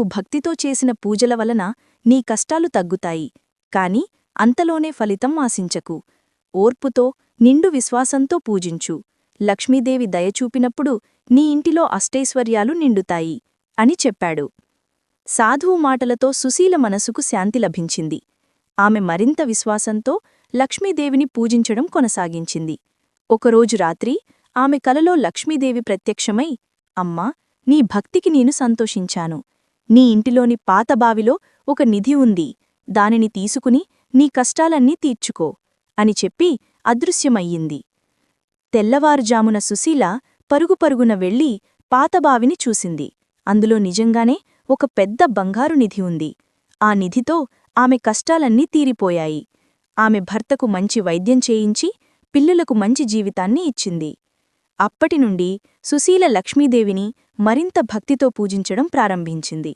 నీవు భక్తితో చేసిన పూజల వలన నీ కష్టాలు తగ్గుతాయి. కాని అంతలోనే ఫలితం ఆశించకు. ఓర్పుతో నిండు విశ్వాసంతో పూజించు. లక్ష్మీదేవి దయచూపినప్పుడు నీ ఇంటిలో అష్టైశ్వర్యాలు నిండుతాయి అని చెప్పాడు. సాధువు మాటలతో సుశీల మనసుకు శాంతి లభించింది. ఆమె మరింత విశ్వాసంతో లక్ష్మీదేవిని పూజించడం కొనసాగించింది. ఒకరోజు రాత్రి ఆమె కలలో లక్ష్మీదేవి ప్రత్యక్షమై అమ్మా నీ భక్తికి నేను సంతోషించాను. నీ ఇంటిలోని పాత బావిలో ఒక నిధి ఉంది. దానిని తీసుకుని నీ కష్టాలన్నీ తీర్చుకో అని చెప్పి అదృశ్యమయ్యింది. తెల్లవారుజామున సుశీల పరుగుపరుగున వెళ్ళి పాతబావిని చూసింది. అందులో నిజంగానే ఒక పెద్ద బంగారు నిధి ఉంది. ఆ నిధితో ఆమె కష్టాలన్నీ తీరిపోయాయి. ఆమె భర్తకు మంచి వైద్యం చేయించి పిల్లలకు మంచి జీవితాన్ని ఇచ్చింది. అప్పటినుండి సుశీల లక్ష్మీదేవిని మరింత భక్తితో పూజించడం ప్రారంభించింది.